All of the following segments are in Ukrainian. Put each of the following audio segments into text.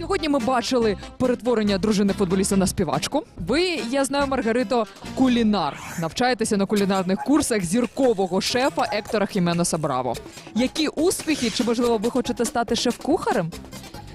Сьогодні ми бачили перетворення дружини футболіста на співачку. Ви, я знаю, Маргарито, кулінар. Навчаєтеся на кулінарних курсах зіркового шефа Ектора Хіменоса Браво. Які успіхи? Чи можливо ви хочете стати шеф-кухарем?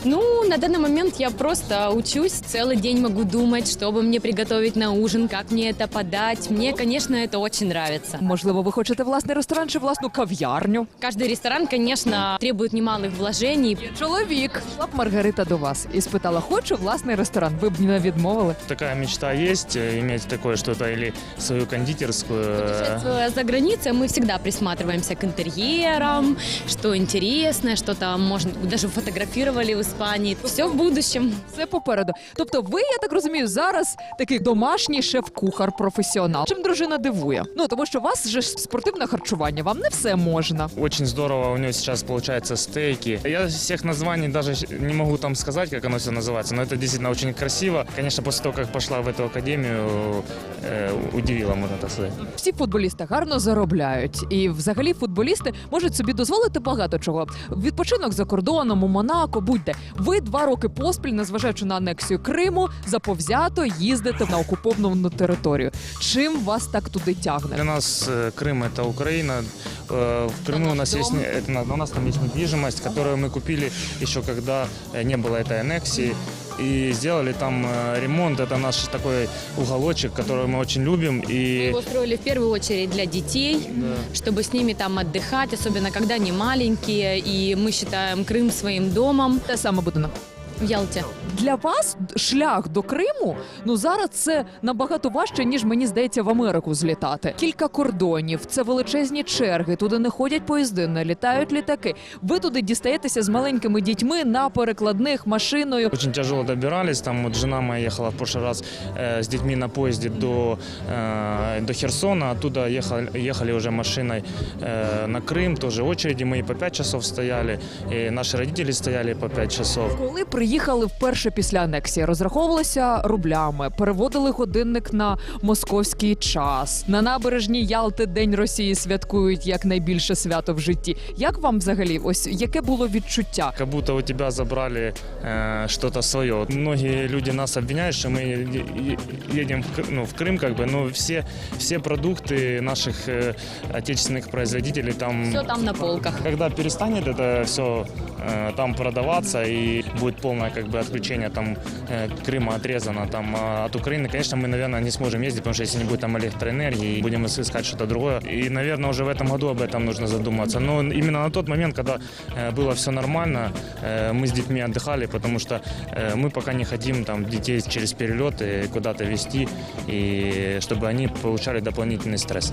Ну, на данный момент я просто учусь. Целый день могу думать, что бы мне приготовить на ужин, как мне это подать. Мне, конечно, это очень нравится. Можливо, ви хочете власний ресторан чи власну кав'ярню? Каждый ресторан, конечно, требует немалых вложений. Чоловік Шла б Маргарита до вас і спитала: хочу власний ресторан. Ви б не відмовили? Такая мечта есть, э, иметь такое что-то или свою кондитерскую. э, Путешествуя за границей, мы всегда присматриваемся к интерьерам, что интересное, что там, можно, даже фотографировали в Испании. Все в будущем. Все попереду. Тобто, ви, я так розумію, зараз такий домашній шеф-кухар, професіонал. Чим дружина дивує? Ну тому що у вас же ж спортивне харчування, вам не все можна. Очень здорово у нее сейчас получаются стейки. Я всех названий даже не могу там сказать, как оно все называется, но это действительно очень красиво. Конечно, после того, как пошла в эту академию, э, удивило, можно так сказать. Всі футболісти гарно заробляють, і взагалі футболісти можуть собі дозволити багато чого. Відпочинок за кордоном, у Монако, будь-де. Ви два роки поспіль, незважаючи на анексію Криму, заповзято їздите на окуповану територію. Чим вас так туди тягне? Для нас э, Крым это Украина. Э, В Крыму у нас наш есть дом. не- это на- у нас там есть недвижимость, которую мы купили еще когда э, не было этой аннексии. И сделали там э, ремонт. Это наш такой уголочек, который мы очень любим. Мы И его строили в первую очередь для детей, чтобы с ними там отдыхать, особенно когда они маленькие, и мы считаем Крым своим домом Те саме буде на в Ялте. для вас шлях до Криму ну зараз це набагато важче, ніж мені здається в Америку злітати. Кілька кордонів, це величезні черги. Туди не ходять поїзди, не літають літаки. Ви туди дістаєтеся з маленькими дітьми на перекладних машиною. Очень тяжело добирались. Там вот жена моя ехала в прошлый раз э, с детьми на поезде до, э, до Херсона. Оттуда ехали, ехали уже машиной э, на Крым. Тоже очереди мы и по 5 часов стояли. И наши родители стояли по 5 часов. Коли приїхали вперше після анексії, розраховувалися рублями, переводили годинник на московський час. На набережній Ялти День Росії святкують як найбільше свято в житті. Як вам взагалі? Ось яке було відчуття? Как будто у тебя забрали э, что-то свое. Многие люди нас обвиняют, что мы е- е- едем в, Кры- ну, в Крым, как бы, но все, все продукты наших э, отечественных производителей там Все там на полках. Когда перестанет это все там продаваться и будет полное как бы отключение там э, Крыма отрезано там а от Украины, конечно, мы, наверное, не сможем ездить, потому что если не будет там электроэнергии, будем искать что-то другое. И, наверное, уже в этом году об этом нужно задуматься. Но именно на тот момент, когда э, было все нормально, э, мы с детьми отдыхали, потому что э, мы пока не хотим там детей через перелеты куда-то вести, и чтобы они получали дополнительный стресс.